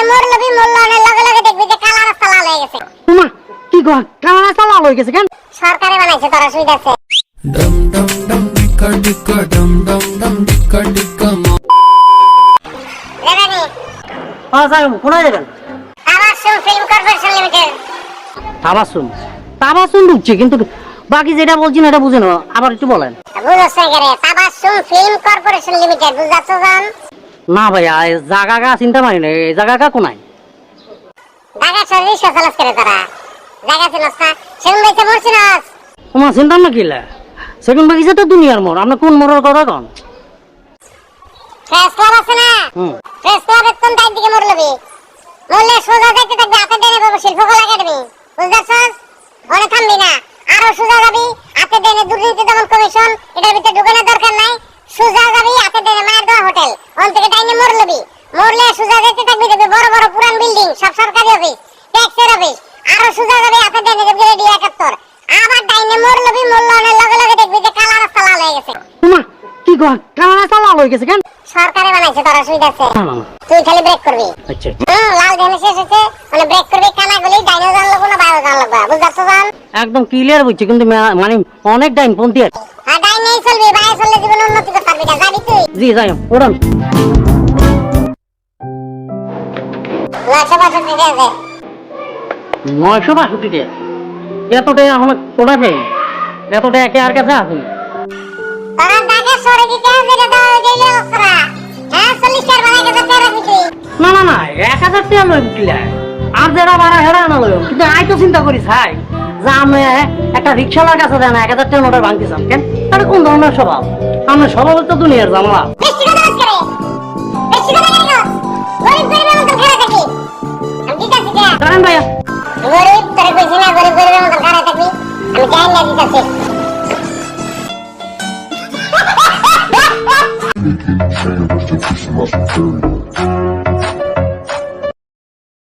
ডাইনে মরলবি মূল্যায়নের লগে লগে দেখবি যে কালা রাস্তা লাল হয়ে গেছে। উমা কি কর কানা চালা লই গেছে কেন? সরকারে বানাইছে তোরা সুবিধা আছে। Dum dum dum dicka dicka dum dum dum dicka dicka mo. জানানি যাই কোনায় যাবেন? Tabassum film corporation limited. Tabassum? Tabassum ঢুকছে কিন্তু বাকি যেটা বলছি না এটা বুঝে না আবার একটু বলেন। বুঝছ না করে তাবাসসুম ফিল্ম কর্পোরেশন লিমিটেড বুঝাচ্ছ জান? না ভাইয়া জাগা গা চিন্তা মারি না এই জাগা গা কোনায়? ঢাকা শহরে সচালাস করে তারা। জায়গা ছিলস না সেগুন বেঁচে মরছিলস তোমার চিন্তা না কিলা সেকেন্ড বাগিচা তো দুনিয়ার মোড় আপনি কোন মোড়ের কথা কন? ফ্রেশ ক্লাব আছে না? হুম। ফ্রেশ ক্লাবের কোন তাই দিকে মরলবি মরলে সোজা যাইতে থাকবে হাতে দেনে পাবো শিল্পকলা একাডেমি। বুঝতেছস ওনে থামবি না। আরও সোজা যাবি হাতে দেনে দুর্নীতি দমন কমিশন এটার ভিতরে ঢুকানোর দরকার নাই। সোজা যাবি হাতে দেনে মায়ের দোয়া হোটেল। ওন থেকে ডাইনে মরলবি মরলে সোজা যাইতে থাকবি দেখবি বড় বড় পুরান বিল্ডিং সব সরকারি অফিস ট্যাক্সের অফিস আরও সোজা যাবি হাতে দেনে দেখবি রেডিও একাত্তর। আবার ডাইনে মরলবি মূল্যায়নের লগে লগে দেখবি যে কালা রাস্তা লাল হয়ে গেছে। উমা কি কর কানা চালা লই গেছে কেন? সরকারে বানাইছে তোরা সুবিধা আছে। না না না তুই খালি ব্রেক করবি। আচ্ছা হুম লাল ধানে শেষ হচ্ছে মানে ব্রেক করবি কানা গলি ডাইনো জান লাগবো না বায়ো জান লাগবো বুঝতে জান? একদম ক্লিয়ার বুঝছি কিন্তু মানে অনেক ডাইন পন্থী আছে। আর ডাইনেই চলবি বায়ে চললে জীবন উন্নতি করতে না যাবি জি যাই ওড়ান নয়শো বাষট্টি টাকা এতটাই আমার চাই এতটা একে আর কাছে দিচ্ছি না না না, এক হাজার টাকা লই বুঝলে আর যারা ভাড়া হেরা না লই কিন্তু আই তো চিন্তা করি, ছাই। যে আমি একটা রিক্সাওয়ালার কাছে দেয় না এক হাজার টাকা নোটের ভাঙতে চান কেন? আরে কোন ধরনের স্বভাব? আমার স্বভাব তো দুনিয়ার জামলা। বেশি কথা বাস করে বেশি কথা কেন গরিব গরিবের মতন খারাপ থাকি। আমি দিতেছি কে জানেন ভাইয়া। গরিব তোরে কইছি না গরিব গরিবের মতন খারাপ থাকবি। আমি জানি না দিতেছি Making sure that the Christmas material.